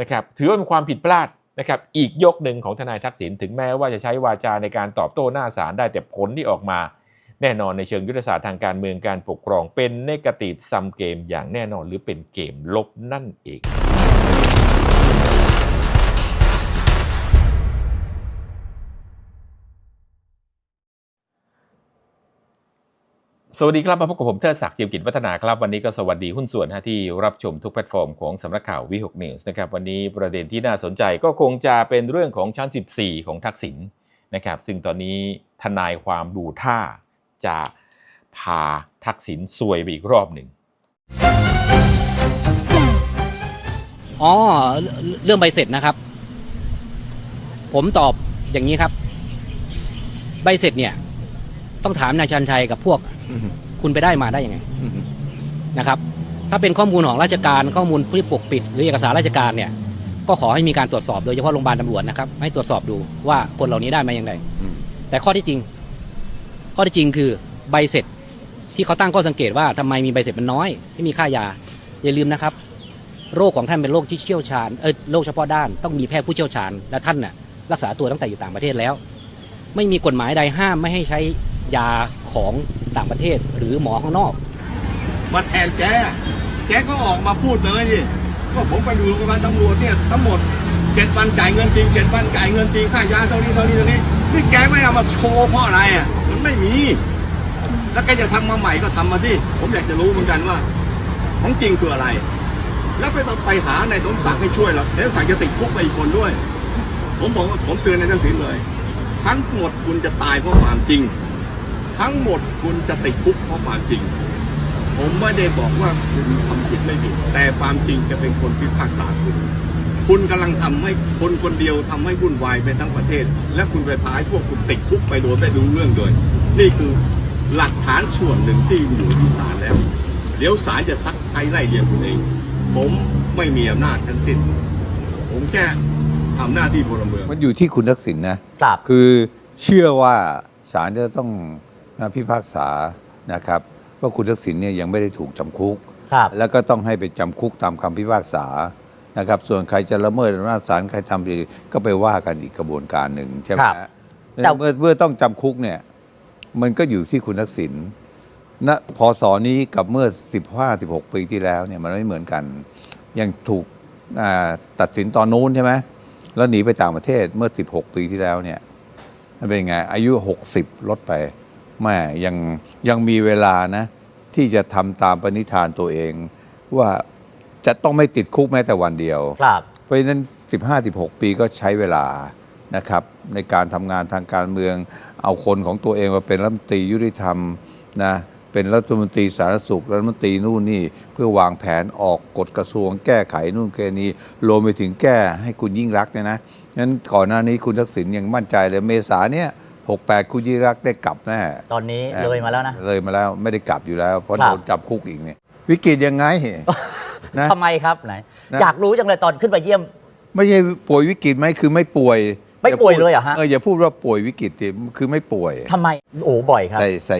นะครับถือว่าเป็นความผิดพลาดนะครับอีกยกหนึ่งของทนายทักษิณถึงแม้ว่าจะใช้วาจาในการตอบโต้หน้าศาลได้แต่ผลที่ออกมา แน่นอนในเชิงยุทธศาสตร์ทางการเมืองการปกครองเป็นเนกาทีฟซัมเกมอย่างแน่นอนหรือเป็นเกมลบนั่นเอง สวัสดีครับมาพบกับผมเทิดศักดิ์จิมกิจวัฒนาครับ วันนี้ก็สวัสดีหุ้นส่วนที่รับชมทุกแพลตฟอร์มของสำนักข่าววิหกนิวส์นะครับวันนี้ประเด็นที่น่าสนใจก็คงจะเป็นเรื่องของชั้น 14 ของทักษิณนะครับซึ่งตอนนี้ทนายความดูท่าจะพาทักษิณซวยไปอีกรอบหนึ่งอ๋อเรื่องใบเสร็จนะครับ ผมตอบอย่างนี้ครับ ใบเสร็จเนี่ย ต้องถามนายชันชัยกับพวกคุณไปได้มาได้ยังไงนะครับ ถ้าเป็นข้อมูลของราชการข้อมูลที่ปกปิด หรือเอกสารราชการเนี่ย ก็ขอให้มีการตรวจสอบโดยเฉพาะโรงพยาบาลตำรวจนะครับ ให้ตรวจสอบดูว่าคนเหล่านี้ได้มาอย่างไรแต่ข้อที่จริง ข้อที่จริงคือใบเสร็จที่เขาตั้งข้อสังเกตว่าทำไมมีใบเสร็จมันน้อยไม่มีค่ายา อย่าลืมนะครับ โรคของท่านเป็นโรคที่เชี่ยวชาญเออโรคเฉพาะด้านต้องมีแพทย์ผู้เชี่ยวชาญและท่านน่ะรักษาตัวตั้งแต่อยู่ต่างประเทศแล้ว ไม่มีกฎหมายใดห้ามไม่ให้ใช้ ยาของต่างประเทศหรือหมอข้างนอกมาแทนแกแกก็ออกมาพูดเลยดิก็ผมไปดูโรงพยาบาลตำรวจเนี่ยทั้งหมดเจ็ดวันจ่ายเงินจริงเจ็ดวันจ่ายเงินจริงค่ายาเท่านี้เท่านี้เท่านี้นี่แกไม่เอามาโชว์เพราะอะไรอะมันไม่มี แล้วแกจะทำมาใหม่ก็ทำมาที่ผมอยากจะรู้เหมือนกันว่า ของจริงคืออะไร แล้วไปต้องไปหาในสมศักดิ์ให้ช่วยเราเดี๋ยวสั่งจะติดคุกไปอีกคนด้วย ผมบอกว่าผมเตือนในทักษิณเลย ทั้งหมดคุณจะตายเพราะความจริง ทั้งหมดคุณจะติดคุกเพราะความจริง ผมไม่ได้บอกว่าคุณทำผิดไม่ผิดแต่ความจริงจะเป็นคนพิพากษาคุณคุณกำลังทำให้คนคนเดียวทำให้วุ่นวายไปทั้งประเทศ และคุณไปพายพวกคุณติดคุกไปโดยไม่รู้เรื่องเลยนี่คือหลักฐานส่วนหนึ่งที่อยู่ที่ศาลแล้ว เดี๋ยวศาลจะซักไซไล่เรียงคุณเอง ผมไม่มีอำนาจทั้งสิ้น ผมแค่ทำหน้าที่พลเมือง มันอยู่ที่คุณทักษิณนะครับ คือเชื่อว่าศาลจะต้อง พิพากษานะครับว่าคุณทักษิณเนี่ยยังไม่ได้ถูกจำคุก ครับ แล้วก็ต้องให้ไปจำคุกตามคำพิพากษานะครับ ส่วนใครจะละเมิดอำนาจศาลใครทำผิดก็ไปว่ากันอีกกระบวนการหนึ่งใช่ไหมครับฮะแต่ เมื่อเมื่อต้องจำคุกเนี่ยมันก็อยู่ที่คุณทักษิณณพศนี้กับเมื่อ 15-16 ปีที่แล้วเนี่ยมันไม่เหมือนกัน ยังถูกอ่าตัดสินตอนนู้นใช่ไหมแล้วหนีไปต่างประเทศเมื่อ 16 ปีที่แล้วเนี่ยมันเป็นไงอายุ 60 ลดไป แม่ยังยังมีเวลานะ ที่จะทำตามปณิธานตัวเอง ว่าจะต้องไม่ติดคุกแม้แต่วันเดียว ครับ เพราะฉะนั้น 15-16 ปีก็ใช้เวลานะครับ ในการทำงานทางการเมือง เอาคนของตัวเองมาเป็นรัฐมนตรียุติธรรมนะเป็นรัฐมนตรีสาธารณสุขรัฐมนตรีนู่นนี่ เพื่อวางแผนออกกฎกระทรวง แก้ไขนู่นแก้นี้รวมไปถึงแก้ให้คุณยิ่งรักษณ์เนี่ยนะงั้นก่อนหน้านี้คุณทักษิณยังมั่นใจเลยเมษาเนี่ย 68 คุณยิ่งรักษณ์ได้กลับแน่ตอนนี้เลยมาแล้วนะ เลยมาแล้วไม่ได้กลับอยู่แล้ว เพราะครับโดนจับคุกอีกเนี่ย วิกฤตยังไงนะทำไมครับไหนนะอยากรู้จังเลยตอนขึ้นไปเยี่ยม ไม่ใช่ป่วยวิกฤตไหมคือไม่ป่วยไม่ป่วยเลยเหรอฮะเอออย่าพูดว่าป่วยวิกฤตสิคือไม่ป่วยทำไมโอ้บ่อยครับ ใส่ใส่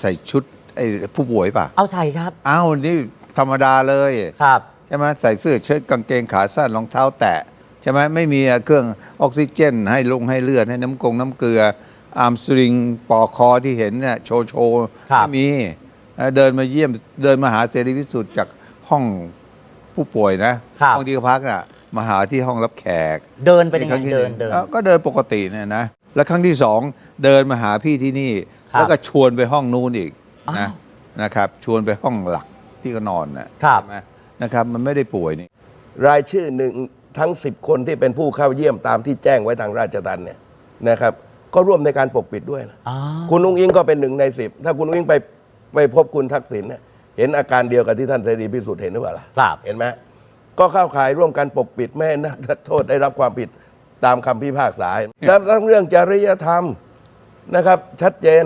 ใส่ชุดไอ้ผู้ป่วยป่ะ เอาใส่ครับ อ้าวนี่ธรรมดาเลยครับใช่ไหมใส่เสื้อเชิ้ตกางเกงขาสั้นรองเท้าแตะใช่ไหมไม่มีเครื่องออกซิเจน ให้ลงให้เลือดให้น้ำกงน้ำเกลือ อาร์มสตริงปอกคอที่เห็นเนี่ยโชว์โชว์ครับ ไม่มีเอ่อเดินมาเยี่ยมเดินมาหาเสรีพิสุทธิ์จากห้องผู้ป่วยนะครับห้องที่เขาพักน่ะมาหาที่ห้องรับแขกเดินเป็นยังคไงรั้งที่เดิหนงเดิน อ้าวก็เดินปกติเนี่ยนะแล้วครั้งที่สองเดินมาหาพี่ที่นี่ ครับแล้วก็ชวนไปห้องนู้นอีกอ้านะว นะครับ ชวนไปห้องหลักที่ก็นอนนะครับ ใช่ไหมนะครับ มันไม่ได้ป่วยนี่ รายชื่อหนึ่งทั้ง 10 คนที่เป็นผู้เข้าเยี่ยมตามที่แจ้งไว้ทางราชทัณฑ์เนี่ยนะครับ ก็ร่วมในการปกปิดด้วยนะอ้าวคุณนุ้งอิงก็เป็นหนึ่งในสิบถ้าคุณนุ้งอิงไปไปพบคุณทักษิณเนี่ยเห็นอาการเดียวกับที่ท่านเสรีพิสุทธิ์เห็นหรือเปล่าล่ะ ครับ เห็นไหมก็เข้าข่ายร่วมกันปกปิดไม่ให้นักโทษได้รับความผิดตามคำพิพากษาแล้วทั้งเรื่องจริยธรรมนะครับ ชัดเจน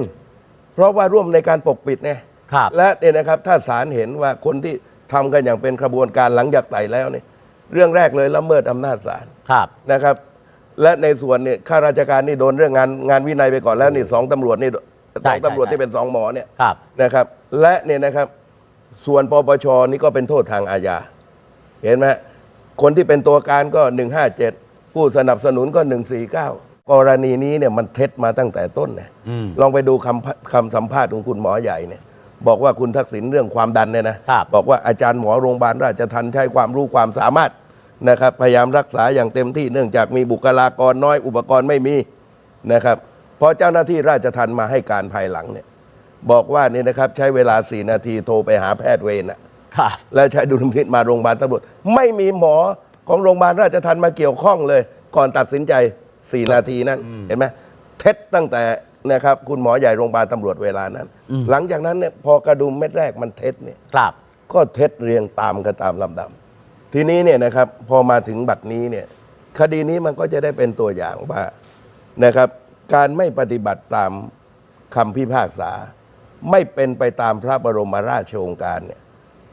เพราะว่าร่วมในการปกปิดไงครับ และเนี่ยนะครับ ถ้าศาลเห็นว่าคนที่ทำกันอย่างเป็นขบวนการหลังจากไต่แล้วเนี่ยเรื่องแรกเลยละเมิดอำนาจศาลครับ นะครับ และในส่วนเนี่ยข้าราชการนี่โดนเรื่องงานงานวินัยไปก่อนแล้วนี่สองตำรวจนี่ใช่สองตำรวจใช่ ที่เป็นสองหมอเนี่ยครับ นะครับ และเนี่ยนะครับ ส่วนปปชนี่ก็เป็นโทษทางอาญาเห็นไหมคนที่เป็นตัวการก็ 157 ผู้สนับสนุนก็ 149 กรณีนี้เนี่ยมันเท็จมาตั้งแต่ต้นเนี่ยอืมลองไปดูคำคำสัมภาษณ์ของคุณหมอใหญ่เนี่ย บอกว่าคุณทักษิณเรื่องความดันเนี่ยนะครับ บอกว่าอาจารย์หมอโรงพยาบาลราชทันใช้ความรู้ความสามารถ นะครับพยายามรักษาอย่างเต็มที่เนื่องจากมีบุคลากรน้อยอุปกรณ์ไม่มีนะครับพอเจ้าหน้าที่ราชทันมาให้การภายหลังเนี่ยบอกว่านี่นะครับใช้เวลา 4 นาทีโทรไปหาแพทย์เวรนะครับแล้วใช้ดุลพินิจมาโรงพยาบาลตำรวจไม่มีหมอของโรงพยาบาลราชทันมาเกี่ยวข้องเลย ก่อนตัดสินใจ 4 นาทีนั้นเห็นไหมเท็จตั้งแต่นะครับคุณหมอใหญ่โรงพยาบาลตำรวจเวลานั้น หลังจากนั้นเนี่ยพอกระดุมเม็ดแรกมันเท็จเนี่ยครับก็เท็จเรียงตามกันตามลำดับ ทีนี้เนี่ยนะครับพอมาถึงบัดนี้เนี่ยคดีนี้มันก็จะได้เป็นตัวอย่างว่านะครับการไม่ปฏิบัติตามคำพิพากษา ไม่เป็นไปตามพระบรมราชโองการเนี่ย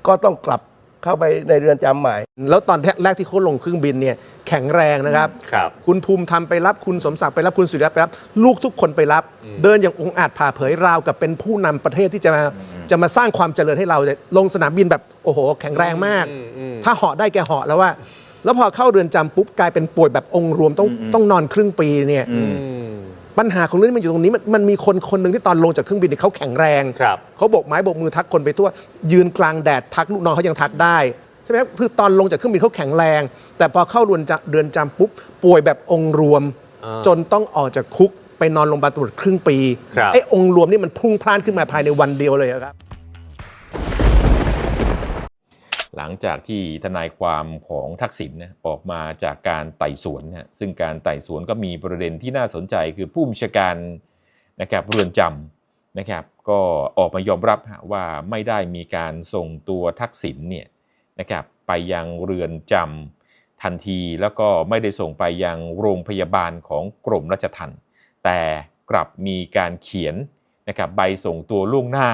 ก็ต้องกลับ เข้าไปในเรือนจำใหม่ แล้วตอนแรกที่เขาลงเครื่องบินเนี่ยแข็งแรงนะครับ ครับ คุณภูมิธรรมไปรับคุณสมศักดิ์ไปรับคุณสุริยะไปรับ ลูกทุกคนไปรับ เดินอย่างองค์อาจผ่าเผยราวกับเป็นผู้นำประเทศที่จะมาจะมาสร้างความเจริญให้เราลงสนามบินแบบโอ้โห แข็งแรงมาก ถ้าเหาะได้แกเหาะแล้วว่า แล้วพอเข้าเรือนจำปุ๊บกลายเป็นป่วยแบบองค์รวมต้องต้องนอนครึ่งปีเนี่ย ปัญหาของเรื่องนี้มันอยู่ตรงนี้มันมันมีคนคนหนึ่งที่ตอนลงจากเครื่องบินเนี่ยเขาแข็งแรงครับ เขาโบกไม้โบกมือทักคนไปทั่ว ยืนกลางแดดทักลูกน้องเขายังทักได้ใช่ไหมคือตอนลงจากเครื่องบินเขาแข็งแรง แต่พอเข้าเรือนจำเรือนจำปุ๊บป่วยแบบองค์รวม อ่าจนต้องออกจากคุกไปนอนโรงพยาบาลตำรวจครึ่งปีครับ ไอ้องค์รวมนี่มันพุ่งพล่านขึ้นมาภายในวันเดียวเลยอะครับ หลังจากที่ทนายความของทักษิณนะออกมาจากการไต่สวนนะซึ่งการไต่สวนก็มีประเด็นที่น่าสนใจคือผู้บัญชาการนะครับเรือนจำนะครับ ก็ออกมายอมรับว่าไม่ได้มีการส่งตัวทักษิณเนี่ยนะครับไปยังเรือนจำทันทีแล้วก็ไม่ได้ส่งไปยังโรงพยาบาลของกรมราชทัณฑ์แต่กลับมีการเขียนนะครับใบส่งตัวล่วงหน้า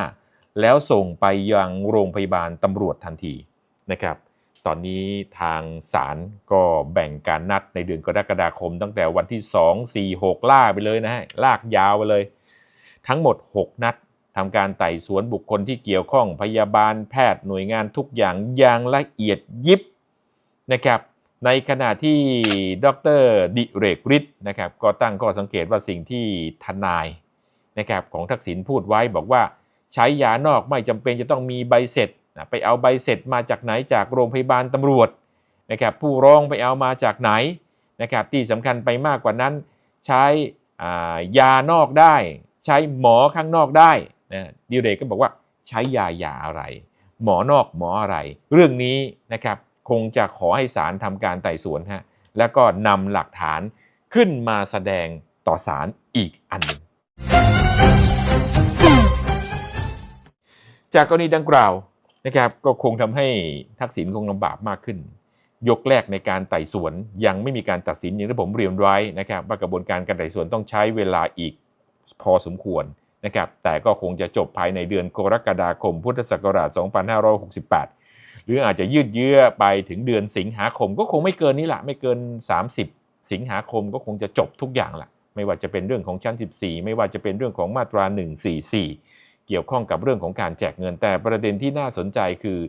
แล้วส่งไปยังโรงพยาบาลตำรวจทันที นะครับ ตอนนี้ทางศาลก็แบ่งการนัดในเดือนกรกฎาคม ตั้งแต่วันที่ 2 4 6 ล่าไปเลยนะฮะ ลากยาวไปเลย ทั้งหมด 6 นัดทำการไต่สวนบุคคลที่เกี่ยวข้องพยาบาลแพทย์หน่วยงานทุกอย่างอย่างละเอียดยิบนะครับในขณะที่ดรดิเรกฤทธิ์นะครับก็ตั้งข้อสังเกตว่าสิ่งที่ทนายนะครับของทักษิณพูดไว้บอกว่า ใช้ยานอกไม่จำเป็นจะต้องมีใบเสร็จ นะไปเอาใบเสร็จมาจากไหนจากโรงพยาบาลตำรวจนะครับผู้ร้องไปเอามาจากไหนนะครับที่สำคัญไปมากกว่านั้นใช้ายานอกได้ ใช้หมอข้างนอกได้นะดิวเดกก็บอกว่าใช้ยายาอะไร หมอนอกหมออะไร เรื่องนี้นะครับคงจะขอให้ศาลทำการไต่สวนฮะแล้วก็นำหลักฐานขึ้นมาแสดงต่อศาลอีกอันนึงจากกรณีดังกล่าว นะครับก็คงทำให้ทักษิณคงลำบากมากขึ้น ยกแรกในการไต่สวนยังไม่มีการตัดสินอย่างที่ผมเรียนไว้นะครับว่ากระบวนการการไต่สวนต้องใช้เวลาอีกพอสมควรนะครับแต่ก็คงจะจบภายในเดือนกรกฎาคม พุทธศักราช 2568 หรืออาจจะยืดเยื้อไปถึงเดือนสิงหาคม ก็คงไม่เกินนี้แหละไม่เกิน 30 สิงหาคมก็คงจะจบทุกอย่างละไม่ว่าจะเป็นเรื่องของชั้น 14 ไม่ว่าจะเป็นเรื่องของมาตรา 144 เกี่ยวข้องกับเรื่องของการแจกเงิน แต่ประเด็นที่น่าสนใจคือ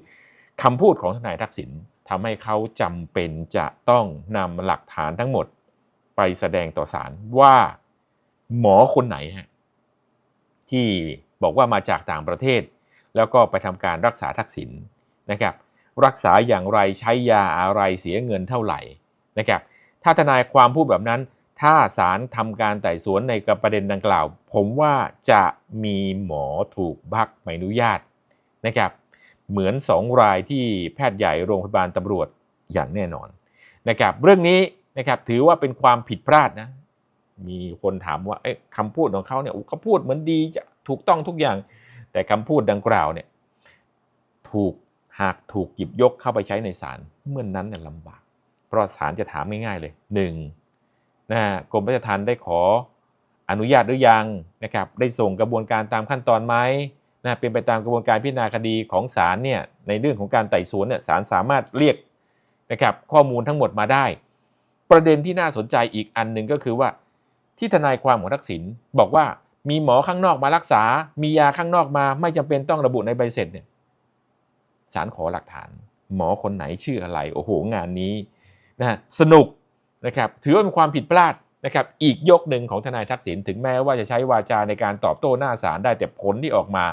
คำพูดของทนายทักษิณทำให้เขาจำเป็นจะต้องนำหลักฐานทั้งหมดไปแสดงต่อศาลว่าหมอคนไหนฮะที่บอกว่ามาจากต่างประเทศ แล้วก็ไปทำการรักษาทักษิณนะครับ รักษาอย่างไรใช้ยาอะไรเสียเงินเท่าไหร่นะครับ ถ้าทนายความพูดแบบนั้น ถ้าศาลทำการไต่สวนในกประเด็นดังกล่าว ผมว่าจะมีหมอถูกบักใบอนุญาตนะครับ เหมือนสองรายที่แพทย์ใหญ่โรงพยาบาลตำรวจอย่างแน่นอนนะครับเรื่องนี้นะครับถือว่าเป็นความผิดพลาดนะ มีคนถามว่าคำพูดของเขาเนี่ยเขาพูดเหมือนดีจะถูกต้องทุกอย่าง แต่คำพูดดังกล่าวเนี่ยถูกหากถูกหยิบยกเข้าไปใช้ในศาลเมื่อนนั้นเนี่ยลำบาก เพราะศาลจะถามง่ายๆเลยหนึ่ง นะฮะกรมราชทัณฑ์ได้ขออนุญาตหรือยังนะครับได้ส่งกระบวนการตามขั้นตอนไหมนะเป็นไปตามกระบวนการพิจารณาคดีของศาลเนี่ยในเรื่องของการไต่สวนเนี่ยศาลสามารถเรียกนะครับข้อมูลทั้งหมดมาได้ ประเด็นที่น่าสนใจอีกอันหนึ่งก็คือว่า ที่ทนายความของทักษิณบอกว่ามีหมอข้างนอกมารักษา มียาข้างนอกมา ไม่จำเป็นต้องระบุในใบเสร็จเนี่ยศาลขอหลักฐาน หมอคนไหนชื่ออะไร โอ้โหงานนี้นะฮะสนุก นะครับถือว่าเป็นความผิดพลาดนะครับอีกยกหนึ่งของทนายทักษิณถึงแม้ว่าจะใช้วาจาในการตอบโต้หน้าศาลได้แต่ผลที่ออกมา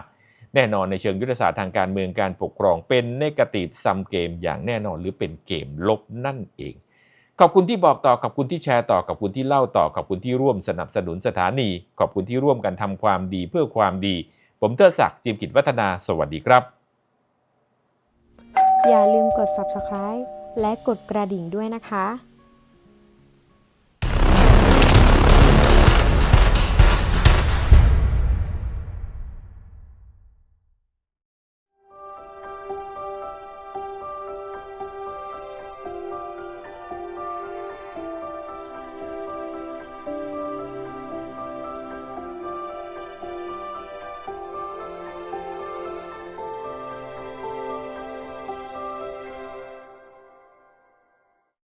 แน่นอนในเชิงยุทธศาสตร์ทางการเมืองการปกครองเป็นเนกาทีฟซัมเกม อย่างแน่นอนหรือเป็นเกมลบนั่นเอง ขอบคุณที่บอกต่อขอบคุณที่แชร์ต่อขอบคุณที่เล่าต่อขอบคุณที่ร่วมสนับสนุนสถานี ขอบคุณที่ร่วมกันทำความดีเพื่อความดี ผมเทอศักดิ์จิมกิจวัฒนาสวัสดีครับ อย่าลืมกด subscribe และกดกระดิ่งด้วยนะคะ